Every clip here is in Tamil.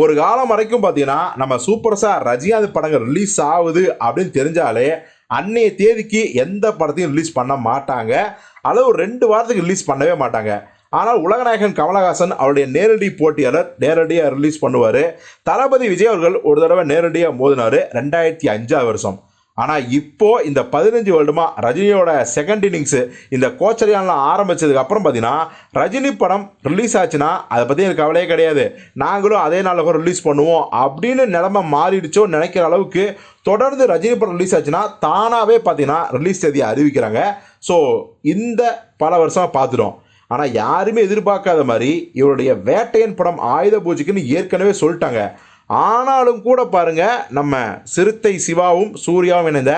ஒரு காலம் வரைக்கும் பார்த்தீங்கன்னா நம்ம சூப்பர் ஸ்டார் ரஜினிகாந்த் படங்கள் ரிலீஸ் ஆகுது அப்படின்னு தெரிஞ்சாலே அன்னைய தேதிக்கு எந்த படத்தையும் ரிலீஸ் பண்ண மாட்டாங்க. அளவு ரெண்டு வாரத்துக்கு ரிலீஸ் பண்ணவே மாட்டாங்க. ஆனால் உலகநாயகன் கமலஹாசன் அவருடைய நேரடி போட்டியாளர் நேரடியாக ரிலீஸ் பண்ணுவார். தளபதி விஜய் அவர்கள் ஒரு தடவை நேரடியாக மோதினார் ரெண்டாயிரத்தி அஞ்சாவது வருஷம். ஆனால் இப்போ இந்த பதினஞ்சு வருடமாக ரஜினியோட செகண்ட் இன்னிங்ஸு இந்த கோச்சரியான்லாம் ஆரம்பித்ததுக்கு அப்புறம் பார்த்தீங்கன்னா ரஜினி படம் ரிலீஸ் ஆச்சுன்னா அதை பற்றி எனக்கு கவலையே கிடையாது. நாங்களும் அதே நாளில் கூட ரிலீஸ் பண்ணுவோம் அப்படின்னு நிலமை மாறிடுச்சோ நினைக்கிற அளவுக்கு தொடர்ந்து ரஜினி படம் ரிலீஸ் ஆச்சுன்னா தானாகவே பார்த்தீங்கன்னா ரிலீஸ் தேதியை அறிவிக்கிறாங்க. ஸோ இந்த பல வருஷமாக பார்த்துட்டோம் ஆனால் யாருமே எதிர்பார்க்காத மாதிரி இவருடைய வேட்டையன் படம் ஆயுத பூஜைக்குன்னு ஏற்கனவே சொல்லிட்டாங்க. ஆனாலும் கூட பாருங்க நம்ம சிறுத்தை சிவாவும் சூர்யாவும் இணைந்த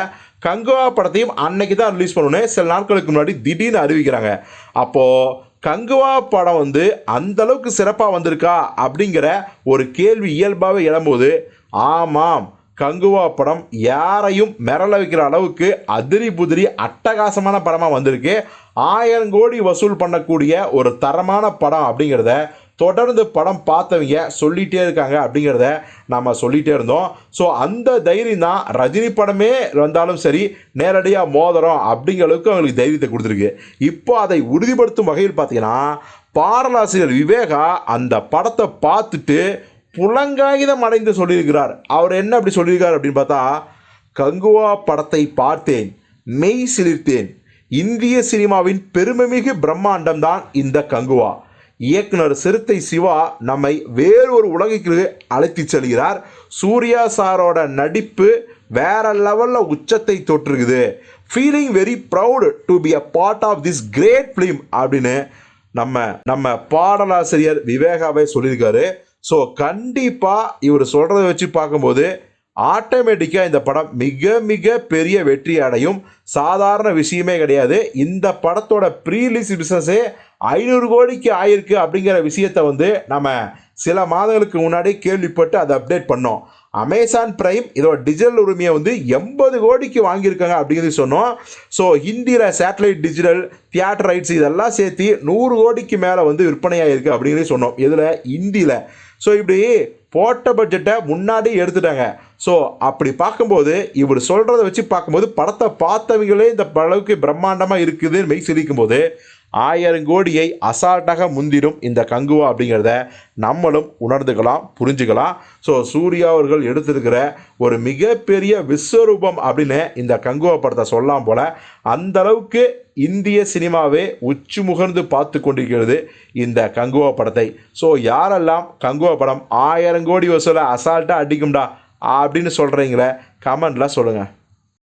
கங்குவா படத்தையும் அன்னைக்கு தான் ரிலீஸ் பண்ணணும் சில நாட்களுக்கு முன்னாடி திடீர்னு அறிவிக்கிறாங்க. அப்போது கங்குவா படம் வந்து அந்தளவுக்கு சிறப்பாக வந்திருக்கா அப்படிங்கிற ஒரு கேள்வி இயல்பாகவே எழும்போது ஆமாம் கங்குவா படம் யாரையும் மிரள வைக்கிற அளவுக்கு அதிரி புதிரி அட்டகாசமான படமாக வந்திருக்கு. ஆயிரம் கோடி வசூல் பண்ணக்கூடிய ஒரு தரமான படம் அப்படிங்கிறத தொடர்ந்து படம் பார்த்தவங்க சொல்லிகிட்டே இருக்காங்க அப்படிங்கிறத நம்ம சொல்லிகிட்டே இருந்தோம். ஸோ அந்த தைரியம் தான் ரஜினி படமே வந்தாலும் சரி நேரடியாக மோதிரம் அப்படிங்கிற அளவுக்கு அவங்களுக்கு தைரியத்தை கொடுத்துருக்கு. இப்போ அதை உறுதிப்படுத்தும் வகையில் பார்த்தீங்கன்னா பாடலாசிரியர் விவேகா அந்த படத்தை பார்த்துட்டு புலங்காயுதம் அடைந்து சொல்லியிருக்கிறார். அவர் என்ன அப்படி சொல்லியிருக்கார் அப்படின்னு பார்த்தா கங்குவா படத்தை பார்த்தேன் மெய் சிலிர்த்தேன். இந்திய சினிமாவின் பெருமைமிகு பிரம்மாண்டம் தான் இந்த கங்குவா. இயக்குனர் சிறுத்தை சிவா நம்மை வேறொரு உலகிற்கு அழைத்து செல்கிறார். சூர்யா சாரோட நடிப்பு வேற லெவலில் உச்சத்தை தொற்றுக்குது feeling very proud to be a part of this great film அப்படின்னு நம்ம நம்ம பாடலாசிரியர் விவேகாவே சொல்லியிருக்காரு. ஸோ கண்டிப்பாக இவர் சொல்கிறத வச்சு பார்க்கும்போது ஆட்டோமேட்டிக்காக இந்த படம் மிக மிக பெரிய வெற்றி அடையும். சாதாரண விஷயமே கிடையாது. இந்த படத்தோட ப்ரீலீஸ் பிஸ்னஸே ஐநூறு கோடிக்கு ஆயிருக்கு அப்படிங்கிற விஷயத்த வந்து நம்ம சில மாதங்களுக்கு முன்னாடி கேள்விப்பட்டு அதை அப்டேட் பண்ணோம். அமேசான் பிரைம் இதோட டிஜிட்டல் உரிமையை வந்து எண்பது கோடிக்கு வாங்கியிருக்காங்க அப்படிங்கிறது சொன்னோம். ஸோ ஹிந்தியில் சேட்டலைட் டிஜிட்டல் தியேட்டர் ரைட்ஸ் இதெல்லாம் சேர்த்து நூறு கோடிக்கு மேலே வந்து விற்பனையாயிருக்கு அப்படிங்கிறது சொன்னோம். இதில் ஹிந்தியில் ஸோ இப்படி போட்ட பட்ஜெட்டை முன்னாடி எடுத்துட்டாங்க. ஸோ அப்படி பார்க்கும்போது இவர் சொல்கிறத வச்சு பார்க்கும்போது படத்தை பார்த்தவங்களே இந்த அளவுக்கு பிரம்மாண்டமாக இருக்குதுன்னு மெய் சிரிக்கும் போது ஆயிரம் கோடியை அசால்ட்டாக முந்திரும் இந்த கங்குவா அப்படிங்கிறத நம்மளும் உணர்ந்துக்கலாம் புரிஞ்சுக்கலாம். ஸோ சூர்யா அவர்கள் எடுத்திருக்கிற ஒரு மிகப்பெரிய விஸ்வரூபம் அப்படின்னு இந்த கங்குவா படத்தை சொல்லலாம் போல் அந்த அளவுக்கு இந்திய சினிமாவே உச்சி முகர்ந்து பார்த்து கொண்டிருக்கிறது இந்த கங்குவா படத்தை. ஸோ யாரெல்லாம் கங்குவா படம் ஆயிரம் கோடி வசூலை அசால்ட்டாக அடிக்கும்டா அப்படின்னு சொல்கிறீங்களே கமெண்டில் சொல்லுங்கள்